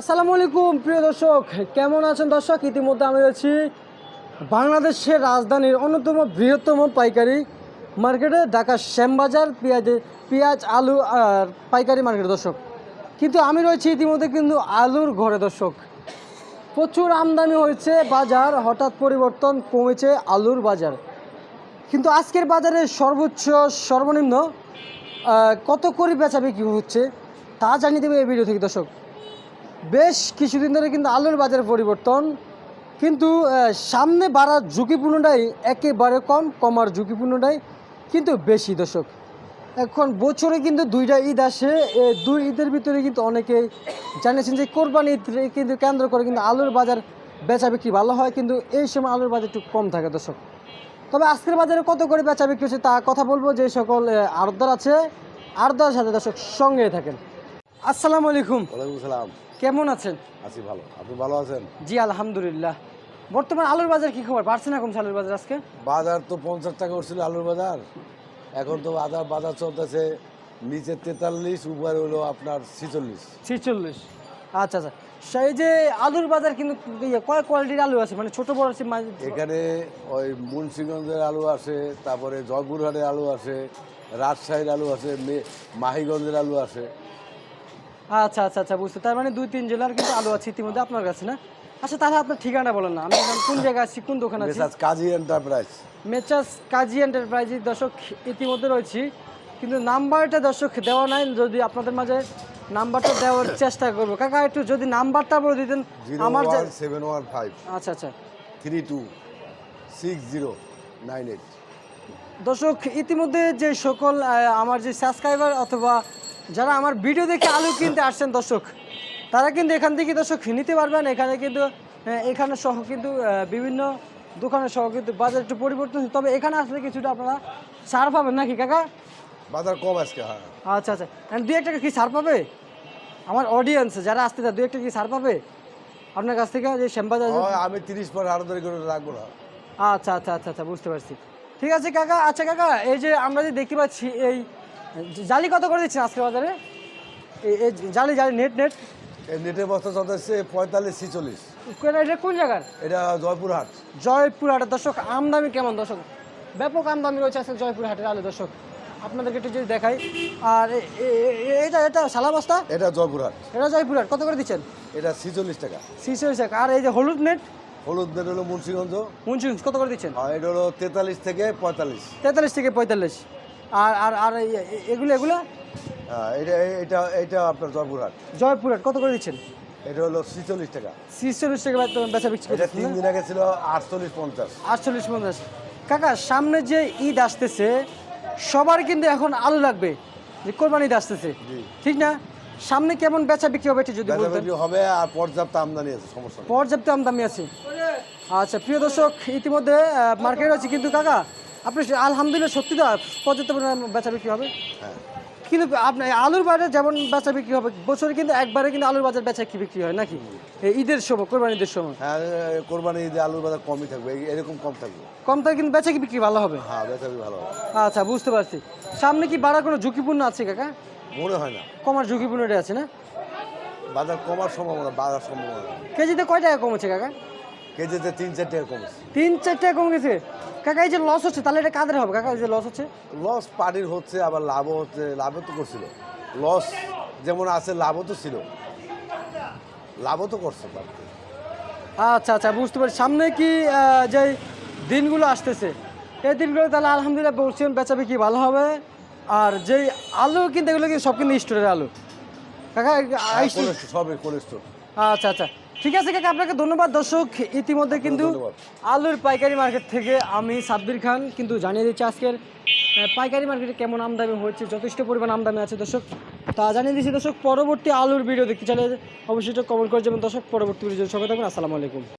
আসসালামু আলাইকুম, প্রিয় দর্শক। কেমন আছেন দর্শক? ইতিমধ্যে আমি রয়েছি বাংলাদেশের রাজধানীর অন্যতম বৃহত্তম পাইকারি মার্কেটে, ঢাকা শ্যামবাজার পেঁয়াজে, পেঁয়াজ, আলু আর পাইকারি মার্কেট, দর্শক। কিন্তু আমি রয়েছি ইতিমধ্যে কিন্তু আলুর ঘরে, দর্শক। প্রচুর আমদানি হয়েছে বাজার, হঠাৎ পরিবর্তন কমেছে আলুর বাজার। কিন্তু আজকের বাজারে সর্বোচ্চ, সর্বনিম্ন কত করে বেচা বিক্রি হচ্ছে তা জানিয়ে দেবে এই ভিডিও থেকে, দর্শক। বেশ কিছুদিন ধরে কিন্তু আলুর বাজারে পরিবর্তন। কিন্তু সামনে বাড়ার ঝুঁকিপূর্ণটাই একেবারে কম, কমার ঝুঁকিপূর্ণটাই কিন্তু বেশি, দর্শক। এখন বছরে কিন্তু দুইটা ঈদ আসে। দুই ঈদের ভিতরে কিন্তু অনেকেই জানিয়েছেন যে কোরবানি ঈদ কিন্তু কেন্দ্র করে কিন্তু আলুর বাজার বেচা বিক্রি ভালো হয়। কিন্তু এই সময় আলুর বাজার একটু কম থাকে, দর্শক। তবে আজকের বাজারে কত করে বেচা বিক্রি হচ্ছে তা কথা বলব। যে সকল আড়তদার আছে আড়তদার সাথে দর্শক সঙ্গে থাকেন। আসসালামু আলাইকুম। ওয়ালাইকুম সালাম। কেমন আছেন? আছি ভালো। আপনি ভালো আছেন? জি আলহামদুলিল্লাহ। বর্তমান আলুর বাজার কি খবর? বাড়ছে না কমছে আলুর বাজার আজকে? বাজার তো পঞ্চাশ টাকা উঠছিল আলুর বাজার। এখন তো আদার বাজার চলতেছে। নিচে তেতাল্লিশ উপরে হলো আপনার ছিচল্লিশ। ছিচল্লিশ। আচ্ছা আচ্ছা। সেই যে আলুর বাজার কিন্তু ইয়ে, কয় কোয়ালিটির আলু আছে? মানে ছোট বড় আছে এখানে ওই মুন্সিগঞ্জের আলু আসে তারপরে জয়পুরহাটের আলু আসে রাজশাহীর আলু আছে মাহিগঞ্জের আলু আসে আচ্ছা আচ্ছা আচ্ছা বুঝতে তার মানে দুই তিন জেলার কিন্তু আলু আছে ইতিমধ্যে আপনার কাছে না? আচ্ছা তাহলে আপনার ঠিকানা বলেন না। আমি কোন জায়গায় আছি কোন দোকানে আছি? মেসাজ কাজী এন্টারপ্রাইজ। মেচাস কাজী এন্টারপ্রাইজের দর্শক ইতিমধ্যে রয়েছি কিন্তু নাম্বারটা দর্শক দেওয়া নাই যদি আপনাদের মাঝে নাম্বারটা দেওয়ার চেষ্টা করব। কাকা একটু যদি নাম্বারটা বলে দিতেন আমার সেভেন ওয়ান ফাইভ। আচ্ছা আচ্ছা। Three two six zero nine eight. দর্শক ইতিমধ্যে যে সকল আমার যে সাবস্ক্রাইবার অথবা যারা আমার ভিডিও দেখে আলু কিনতে আসছেন দর্শক তারা কিন্তু এখান থেকে দর্শক নিতে পারবেন। এখানে কিন্তু এখানে সহ কিন্তু বিভিন্ন দোকানের সহ কিন্তু বাজার একটু পরিবর্তন। তবে এখানে আসলে কিছুটা আপনারা ছাড় পাবেন নাকি কাকা? বাজার কম আজকে হ্যাঁ। আচ্ছা আচ্ছা। দু একটা কি ছাড় পাবে? আমার অডিয়েন্স যারা আসতে দু একটা কি ছাড় পাবে? আপনার কাছ থেকে যে শ্যামবাজার হয়, আমি তিরিশ পর আরও ধরে করে রাখব না। আচ্ছা আচ্ছা আচ্ছা আচ্ছা বুঝতে পারছি। ঠিক আছে কাকা। আচ্ছা কাকা এই যে আমরা যে দেখতে পাচ্ছি এই জালি কত করে দিচ্ছেন আজকে বাজারে? এই- এই জালি জালি নেট নেট। নেটের বস্তা চলতেছে পঁয়তাল্লিশ ছিচল্লিশ। এটা কোন জায়গার? এটা জয়পুরহাট। জয়পুর হাটের দর্শক আমদামি কেমন দর্শক? ব্যাপক আমদামি রয়েছে আজকে জয়পুর হাটের আলু দর্শক। আপনাদেরকে একটু যদি দেখাই। আর এটা এটা সালা বস্তা? এটা জয়পুরহাট। এটা জয়পুর হাট কত করে দিচ্ছেন? এটা ছিচল্লিশ টাকা। ছিচল্লিশ টাকা। আর এই যে হলুদ নেট? হলুদ বেড হলো মুন্সিগঞ্জ। মুন্সিগঞ্জ কত করে দিচ্ছেন? এটা হলো তেতাল্লিশ থেকে পঁয়তাল্লিশ। তেতাল্লিশ থেকে পঁয়তাল্লিশ। আর আর আর এগুলো এগুলো? হ্যাঁ, এটা এটা এটা আপনার জয়পুরহাট। জয়পুর হাট কত করে দিচ্ছেন? এটা হলো ছিচল্লিশ টাকা। ছিচল্লিশ টাকা বেচা- বেচা বিক্রি এটা তিন দিন আগে ছিল আটচল্লিশ পঞ্চাশ। আটচল্লিশ পঞ্চাশ। কাকা সামনে যে ঈদ আসতেছে সবার কিন্তু এখন আলু লাগবে যে কোরবানি ঈদ আসতেছে। ঠিক না? সামনে কেমন বেচা বিক্রি হবে যদি হবে আর পর্যাপ্ত আমদানি আছে সমস্যা পর্যাপ্ত আমদানি আছে। আচ্ছা প্রিয় দর্শক ইতিমধ্যে মার্কেট আছে কিন্তু কাকা আপনি আলহামদুলিল্লাহ সত্যি তো পর্যাপ্ত পরিমাণে বেচা বিক্রি হবে। হ্যাঁ। কিন্তু আপনার আলুর বাজার যেমন বেচা বিক্রি হবে বছরে কিন্তু একবারে কিন্তু আলুর বাজার বেচা কি বিক্রি হয় নাকি? ঈদের সময় কোরবানি ঈদের সময়। হ্যাঁ কোরবানি ঈদে আলুর বাজার কমই থাকবে এরকম কম থাকবে। কম থাকে কিন্তু বেচা কি বিক্রি ভালো হবে? হ্যাঁ বেচা বিক্রি ভালো হবে। আচ্ছা বুঝতে পারছি। সামনে কি বাড়া কোনো ঝুঁকিপূর্ণ আছে কাকা? মনে হয় না। কমার ঝুঁকিপূর্ণটা আছে না? বাজার কমার সম্ভাবনা বাজার সম্ভাবনা। কেজিতে কয় টাকা কমেছে কাকা? কেজিতে তিন চার টাকা কমেছে তিন চার টাকা কমে গেছে? কাকা এই যে লস হচ্ছে তাহলে এটা কাদের হবে? কাকা এই যে লস হচ্ছে? লস পার্টির হচ্ছে আবার লাভও হচ্ছে লাভও তো করছিল। লস যেমন আছে লাভও তো ছিল। লাভও তো করছে পার্টি আচ্ছা আচ্ছা বুঝতে পারছি। সামনে কি যে দিনগুলো আসতেছে এই দিনগুলো তাহলে আলহামদুলিল্লাহ বলছেন বেচা বিক্রি ভালো হবে। আর যেই আলু কিন্তু এগুলো কিন্তু সব কিন্তু স্টোরের আলু? কাকা আই- সবই কোলেস্টোর আচ্ছা আচ্ছা। ঠিক আছে কাকা আপনাকে ধন্যবাদ। দর্শক ইতিমধ্যে কিন্তু আলুর পাইকারি মার্কেট থেকে আমি সাব্বির খান কিন্তু জানিয়ে দিচ্ছি আজকের পাইকারি মার্কেটে কেমন আমদানি হয়েছে যথেষ্ট পরিমাণ আমদানি আছে দর্শক। তা জানিয়ে দিচ্ছি দর্শক পরবর্তী আলুর ভিডিও দেখতে চাইলে অবশ্যই কমেন্ট করে যাবেন। দর্শক পরবর্তী ভিডিও সবাই থাকবেন আসসালামু আলাইকুম।